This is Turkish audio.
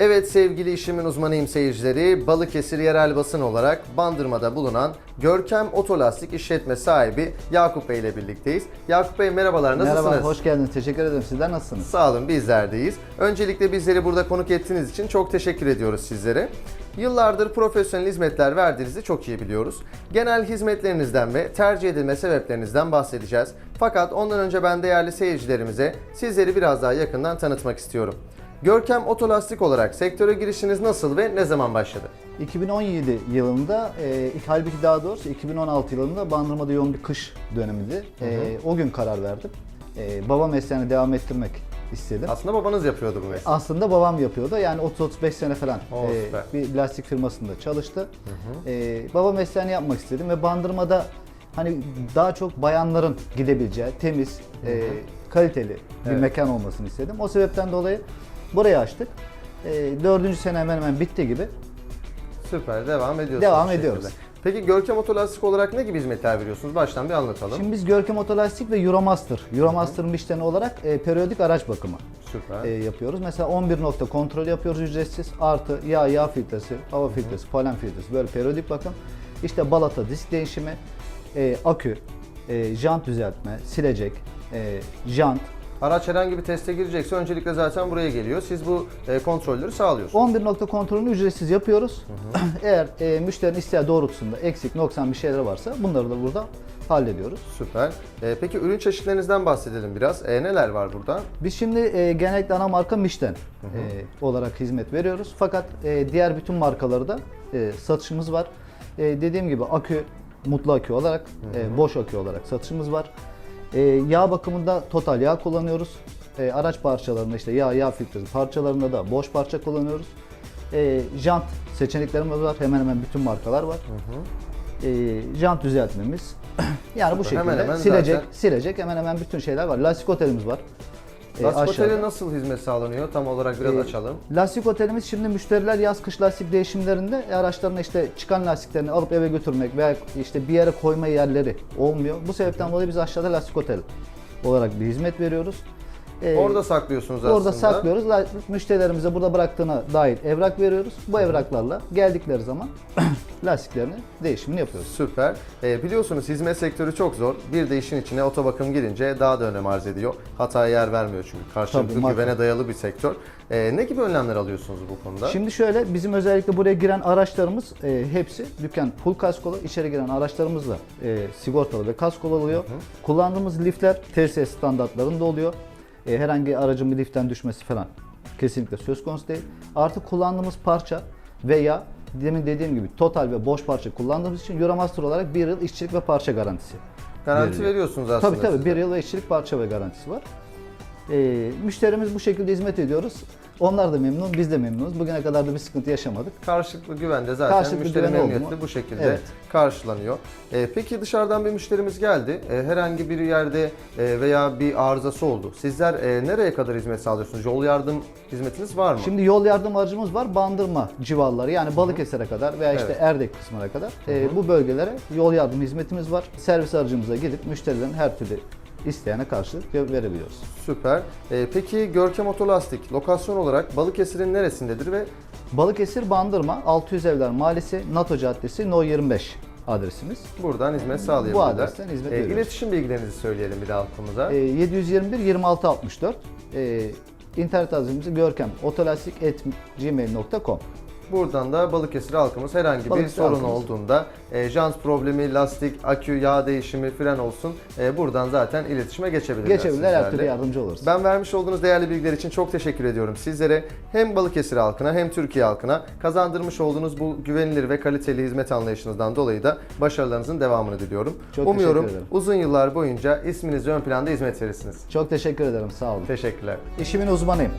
Evet sevgili işimin uzmanıyım seyircileri, Balıkesir yerel basın olarak Bandırma'da bulunan Görkem Otolastik işletme sahibi Yakup Bey ile birlikteyiz. Yakup Bey merhabalar, nasılsınız? Merhaba, hoş geldiniz. Teşekkür ederim. Sizler nasılsınız? Sağ olun, bizlerdeyiz. Öncelikle bizleri burada konuk ettiğiniz için çok teşekkür ediyoruz sizlere. Yıllardır profesyonel hizmetler verdiğinizi çok iyi biliyoruz. Genel hizmetlerinizden ve tercih edilme sebeplerinizden bahsedeceğiz. Fakat ondan önce ben değerli seyircilerimize sizleri biraz daha yakından tanıtmak istiyorum. Görkem Otolastik olarak sektöre girişiniz nasıl ve ne zaman başladı? 2017 yılında, e, halbuki daha doğrusu 2016 yılında Bandırma'da yoğun bir kış dönemiydi. E, o gün karar verdim. E, baba mesleğini devam ettirmek istedim. Aslında babanız yapıyordu bu mesleği. Aslında babam yapıyordu. Yani 30-35 sene falan Oo, e, bir lastik firmasında çalıştı. E, baba mesleğini yapmak istedim ve Bandırma'da hani daha çok bayanların gidebileceği temiz, e, kaliteli bir Evet. mekan olmasını istedim. O sebepten dolayı burayı açtık. E, dördüncü sene hemen hemen bitti gibi. Süper, devam ediyorsunuz. Devam ediyoruz. Peki Görkem Otolastik olarak ne gibi hizmetler veriyorsunuz? Baştan bir anlatalım. Şimdi biz Görkem Otolastik ve Euromaster, Euromaster müşteri olarak e, periyodik araç bakımı Süper. e, yapıyoruz. Mesela 11 nokta kontrol yapıyoruz ücretsiz. Artı yağ, yağ filtresi, hava filtresi, polen filtresi böyle periyodik bakım. İşte balata, disk değişimi, e, akü, e, jant düzeltme, silecek, e, jant. Araç herhangi bir teste girecekse öncelikle zaten buraya geliyor. Siz bu e, kontrolleri sağlıyorsunuz. 11 nokta kontrolünü ücretsiz yapıyoruz. Eğer e, müşterinin isteği doğrultusunda eksik, noksan bir şeyler varsa bunları da burada hallediyoruz. Süper. E, peki ürün çeşitlerinizden bahsedelim biraz. E, neler var burada? Biz şimdi e, genellikle ana marka Michelin e, olarak hizmet veriyoruz. Fakat e, diğer bütün markaları da e, satışımız var. E, dediğim gibi akü, mutlu akü olarak, e, boş akü olarak satışımız var. E, yağ bakımında total yağ kullanıyoruz. E, araç parçalarında işte yağ, yağ filtresi parçalarında da boş parça kullanıyoruz. E, jant seçeneklerimiz var. Hemen hemen bütün markalar var. E, jant düzeltmemiz. yani bu Süper. şekilde Hemen hemen silecek, zaten- silecek hemen hemen bütün şeyler var. Lastik otelimiz var. E, Lastik aşağıda. otele nasıl hizmet sağlanıyor? Tam olarak biraz Ee, açalım. Lastik otelimiz şimdi müşteriler yaz kış lastik değişimlerinde araçlarına işte çıkan lastiklerini alıp eve götürmek veya işte bir yere koyma yerleri olmuyor. Bu sebepten dolayı biz aşağıda lastik otel olarak bir hizmet veriyoruz. Ee, Orada saklıyorsunuz aslında. Orada saklıyoruz. La- Müşterilerimize burada bıraktığına dair evrak veriyoruz. Bu evraklarla geldikleri zaman lastiklerini değişimini yapıyoruz. Süper. E, biliyorsunuz hizmet sektörü çok zor. Bir de işin içine otobakım girince daha da önem arz ediyor. Hataya yer vermiyor çünkü. Karşılıklı Tabii, güvene dayalı bir sektör. E, ne gibi önlemler alıyorsunuz bu konuda? Şimdi şöyle bizim özellikle buraya giren araçlarımız e, hepsi dükkan full kaskolu. İçeri giren araçlarımız da e, sigortalı ve kaskolu oluyor. Kullandığımız lifler TSS standartlarında oluyor. E, herhangi aracın bir liften düşmesi falan kesinlikle söz konusu değil. Artık kullandığımız parça veya demin dediğim gibi total ve boş parça kullandığımız için Euromaster olarak bir yıl işçilik ve parça garantisi. Garanti veriliyor. veriyorsunuz aslında. Tabii tabii size. bir yıl ve işçilik parça ve garantisi var. E, müşterimiz bu şekilde hizmet ediyoruz. Onlar da memnun, biz de memnunuz. Bugüne kadar da bir sıkıntı yaşamadık. Karşılıklı güvende zaten Karşılıklı müşteri güven oldu memnuniyeti bu şekilde Evet. karşılanıyor. E, peki dışarıdan bir müşterimiz geldi. E, herhangi bir yerde e, veya bir arızası oldu. Sizler e, nereye kadar hizmet sağlıyorsunuz? Yol yardım hizmetiniz var mı? Şimdi yol yardım aracımız var Bandırma civarları yani Balıkesir'e kadar veya işte Evet. Erdek kısmına kadar e, bu bölgelere yol yardım hizmetimiz var. Servis aracımıza gidip müşterilerin her türlü isteyene karşılık verebiliyoruz. Süper. E, peki Görkem Otolastik lokasyon olarak Balıkesir'in neresindedir ve Balıkesir Bandırma 600 Evler Mahallesi NATO Caddesi No 25 adresimiz. buradan hizmet sağlayabilirler. Bu adresten hizmet E, veriyoruz. İletişim bilgilerinizi söyleyelim bir de halkımıza. E, 721 26 64 e, internet adresimiz görkemotlastik@gmail.com. Buradan da Balıkesir halkımız herhangi bir Balıkesir sorun halkımız. olduğunda e, jant problemi, lastik, akü, yağ değişimi, fren olsun e, buradan zaten iletişime geçebilirler. Geçebilirler her türlü yardımcı oluruz. Ben vermiş olduğunuz değerli bilgiler için çok teşekkür ediyorum sizlere. Hem Balıkesir halkına hem Türkiye halkına kazandırmış olduğunuz bu güvenilir ve kaliteli hizmet anlayışınızdan dolayı da başarılarınızın devamını diliyorum. Çok Umuyorum uzun yıllar boyunca isminizi ön planda hizmet verirsiniz. Çok teşekkür ederim. Sağ olun. Teşekkürler. İşimin uzmanıyım.